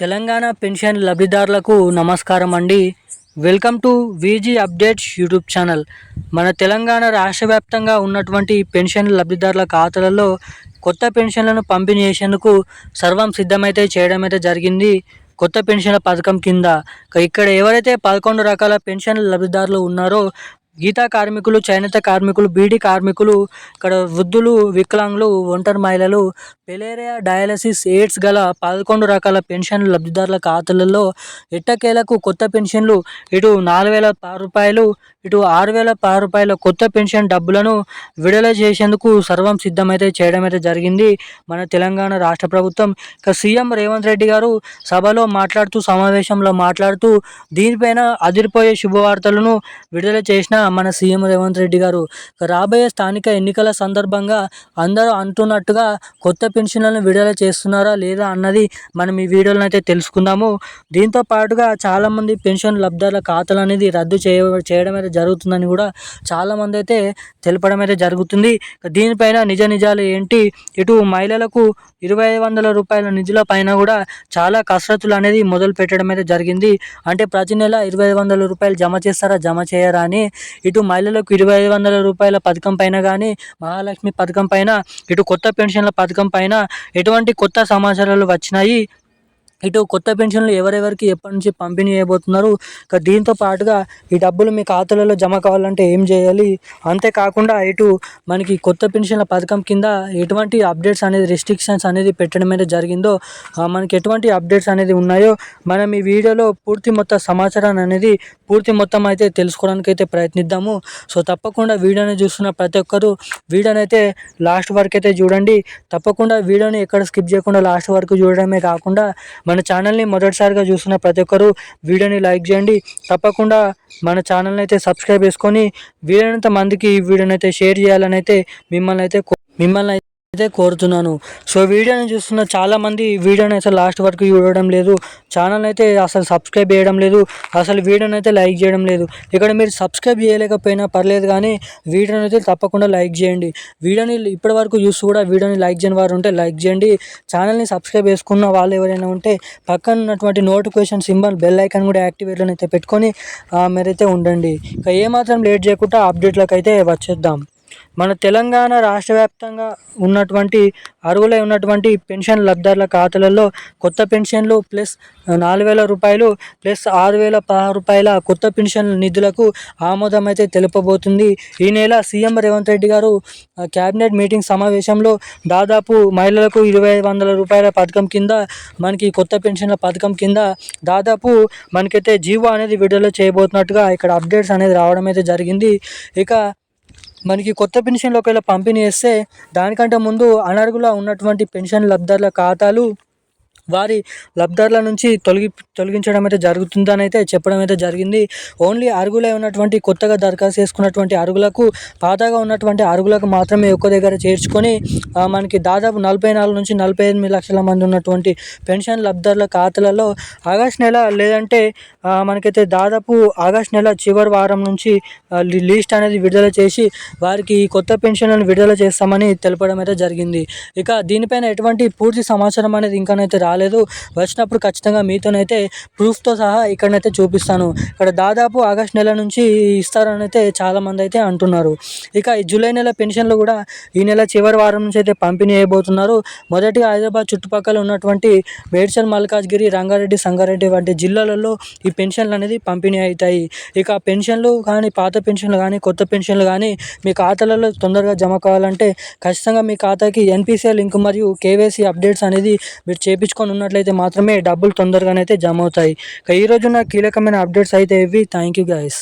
Telangana pension లబ్ధిదారులకు నమస్కారం అండి. Welcome to V G updates YouTube channel. మన తెలంగాణ రాష్ట్ర వ్యాప్తంగా ఉన్నటువంటి పెన్షన్ లబ్ధిదారుల ఖాతాలలో కొత్త పెన్షన్లను పంపిణీ చేసేందుకు సర్వం సిద్ధమైతే చేయడం అయితే జరిగింది. కొత్త పెన్షన్ల పథకం కింద. ఇక్కడ ఎవరైతే పదకొండు రకాల పెన్షన్ లబ్ధిదారులు ఉన్నారో గీతా కార్మికులు చేనేత కార్మికులు బీడీ కార్మికులు ఇక్కడ వృద్ధులు వికలాంగులు ఒంటరి మహిళలు పెలేరియా డయాలసిస్ ఎయిడ్స్ గల పదకొండు రకాల పెన్షన్ లబ్ధిదారుల ఖాతాలలో ఎట్టకేలకు కొత్త పెన్షన్లు? ఇటు నాలుగు వేల రూపాయలు ఇటు ఆరు వేల పది రూపాయల కొత్త పెన్షన్ డబ్బులను విడుదల చేసేందుకు సర్వం సిద్ధమైతే చేయడం అయితే జరిగింది. మన తెలంగాణ రాష్ట్ర ప్రభుత్వం ఇక సీఎం రేవంత్ రెడ్డి గారు సభలో మాట్లాడుతూ సమావేశంలో మాట్లాడుతూ దీనిపైన అదిరిపోయే శుభవార్తలను విడుదల చేసిన మన సీఎం రేవంత్ రెడ్డి గారు. రాబోయే స్థానిక ఎన్నికల సందర్భంగా అందరూ అంటున్నట్టుగా కొత్త పెన్షన్లను విడుదల చేస్తున్నారా లేదా అన్నది మనం ఈ వీడియోలను అయితే తెలుసుకుందాము. దీంతో పాటుగా చాలామంది పెన్షన్ లబ్ధాల ఖాతాలు అనేది రద్దు చేయ చేయడం అయితే జరుగుతుందని కూడా చాలామంది అయితే తెలపడం అయితే జరుగుతుంది. దీనిపైన నిజ నిజాలు ఏంటి? ఇటు మహిళలకు ఇరవై ఐదు వందల రూపాయల నిధుల పైన కూడా చాలా కసరత్తులు అనేది మొదలు పెట్టడం అయితే జరిగింది. అంటే ప్రతి నెల ఇరవై ఐదు వందల రూపాయలు జమ చేస్తారా జమ చేయరా అని. ఇటు మహిళలకు ఇరవై ఐదు వందల రూపాయల పథకం పైన కానీ మహాలక్ష్మి పథకం పైన ఇటు కొత్త పెన్షన్ల పథకం పైన ఎటువంటి కొత్త సమాచారాలు వచ్చినాయి? ఇటు కొత్త పెన్షన్లు ఎవరెవరికి ఎప్పటి నుంచి పంపిణీ చేయబోతున్నారు? దీంతో పాటుగా ఈ డబ్బులు మీ ఖాతాలలో జమ కావాలంటే ఏం చేయాలి? అంతేకాకుండా ఇటు మనకి కొత్త పెన్షన్ల పథకం కింద ఎటువంటి అప్డేట్స్ అనేది రెస్ట్రిక్షన్స్ అనేది పెట్టడం అయితే జరిగిందో మనకి ఎటువంటి అప్డేట్స్ అనేది ఉన్నాయో మనం ఈ వీడియోలో పూర్తి మొత్తం సమాచారాన్ని అనేది పూర్తి మొత్తం అయితే తెలుసుకోవడానికి అయితే ప్రయత్నిద్దాము. సో తప్పకుండా వీడియోని చూస్తున్న ప్రతి ఒక్కరు వీడియోని అయితే లాస్ట్ వరకు అయితే చూడండి. తప్పకుండా వీడియోని ఎక్కడ స్కిప్ చేయకుండా లాస్ట్ వరకు చూడడమే కాకుండా మన ఛానల్ని మొదటిసారిగా చూస్తున్న ప్రతి ఒక్కరు వీడియోని లైక్ చేయండి. తప్పకుండా మన ఛానల్ని అయితే సబ్స్క్రైబ్ చేసుకొని వీలైనంత మందికి ఈ వీడియోని అయితే షేర్ చేయాలని అయితే మిమ్మల్ని అయితే మిమ్మల్ని అయితే కోరుతున్నాను. సో వీడియోని చూస్తున్న చాలామంది వీడియోని అయితే లాస్ట్ వరకు చూడడం లేదు. ఛానల్ అయితే అసలు సబ్స్క్రైబ్ చేయడం లేదు. అసలు వీడియోని అయితే లైక్ చేయడం లేదు. ఇక్కడ మీరు సబ్స్క్రైబ్ చేయలేకపోయినా పర్లేదు కానీ వీడియోని అయితే తప్పకుండా లైక్ చేయండి. వీడియోని ఇప్పటి వరకు చూసి కూడా వీడియోని లైక్ చేయని వారు ఉంటే లైక్ చేయండి. ఛానల్ని సబ్స్క్రైబ్ చేసుకున్న వాళ్ళు ఎవరైనా ఉంటే పక్కన ఉన్నటువంటి నోటిఫికేషన్ సింబల్ బెల్ ఐకాన్ కూడా యాక్టివేట్లో అయితే పెట్టుకొని మీరైతే ఉండండి. ఇక ఏమాత్రం లేట్ చేయకుండా అప్డేట్లకు అయితే వచ్చేద్దాం. మన తెలంగాణ రాష్ట్ర వ్యాప్తంగా ఉన్నటువంటి అర్హులై ఉన్నటువంటి పెన్షన్ లబ్ధారుల ఖాతాలలో కొత్త పెన్షన్లు ప్లస్ నాలుగు వేల రూపాయలు ప్లస్ ఆరు వేల పదహారు రూపాయల కొత్త పెన్షన్ నిధులకు ఆమోదం అయితే తెలుపబోతుంది. ఈ నెల సీఎం రేవంత్ రెడ్డి గారు క్యాబినెట్ మీటింగ్ సమావేశంలో దాదాపు మహిళలకు ఇరవై వందల రూపాయల పథకం కింద మనకి కొత్త పెన్షన్ల పథకం కింద దాదాపు మనకైతే జీవో అనేది విడుదల చేయబోతున్నట్టుగా ఇక్కడ అప్డేట్స్ అనేది రావడం అయితే జరిగింది. ఇక మనకి కొత్త పెన్షన్లు ఒకవేళ పంపిణీ చేస్తే దానికంటే ముందు అనర్హుల ఉన్నటువంటి పెన్షన్ లబ్ధారుల ఖాతాలు వారి లబ్ధారుల నుంచి తొలగి తొలగించడం అయితే జరుగుతుందని అయితే చెప్పడం అయితే జరిగింది. ఓన్లీ అరుగులే ఉన్నటువంటి కొత్తగా దరఖాస్తు చేసుకున్నటువంటి అరుగులకు పాతగా ఉన్నటువంటి అరుగులకు మాత్రమే ఒక్క దగ్గర చేర్చుకొని మనకి దాదాపు నలభై నాలుగు నుంచి నలభై ఎనిమిది లక్షల మంది ఉన్నటువంటి పెన్షన్ లబ్ధారుల ఖాతాలలో ఆగస్ట్ నెల లేదంటే మనకైతే దాదాపు ఆగస్ట్ నెల చివరి వారం నుంచి లిస్ట్ అనేది విడుదల చేసి వారికి ఈ కొత్త పెన్షన్లను విడుదల చేస్తామని తెలపడం అయితే జరిగింది. ఇక దీనిపైన ఎటువంటి పూర్తి సమాచారం అనేది ఇంకానైతే రాలేదు. రాలేదు. వచ్చినప్పుడు ఖచ్చితంగా మీతోనైతే ప్రూఫ్తో సహా ఇక్కడనైతే చూపిస్తాను. ఇక్కడ దాదాపు ఆగస్ట్ నెల నుంచి ఇస్తారని అయితే చాలామంది అయితే అంటున్నారు. ఇక ఈ జూలై నెల పెన్షన్లు కూడా ఈ నెల చివరి వారం నుంచి అయితే పంపిణీ అయిపోతున్నారు మొదటిగా హైదరాబాద్ చుట్టుపక్కల ఉన్నటువంటి మేడ్చల్ మల్కాజ్గిరి రంగారెడ్డి సంగారెడ్డి వంటి జిల్లాలలో ఈ పెన్షన్లు అనేది పంపిణీ అవుతాయి. ఇక పెన్షన్లు కానీ పాత పెన్షన్లు కానీ కొత్త పెన్షన్లు కానీ మీ ఖాతాలలో తొందరగా జమ కావాలంటే ఖచ్చితంగా మీ ఖాతాకి ఎన్పిసిఐ లింక్ మరియు కేవైసీ అప్డేట్స్ అనేది మీరు చేపించుకొని చేసుకొని ఉన్నట్లయితే మాత్రమే డబ్బులు తొందరగానైతే జమ అవుతాయి. ఈ రోజున కీలకమైన అప్డేట్స్ అయితే ఇవి. Thank you guys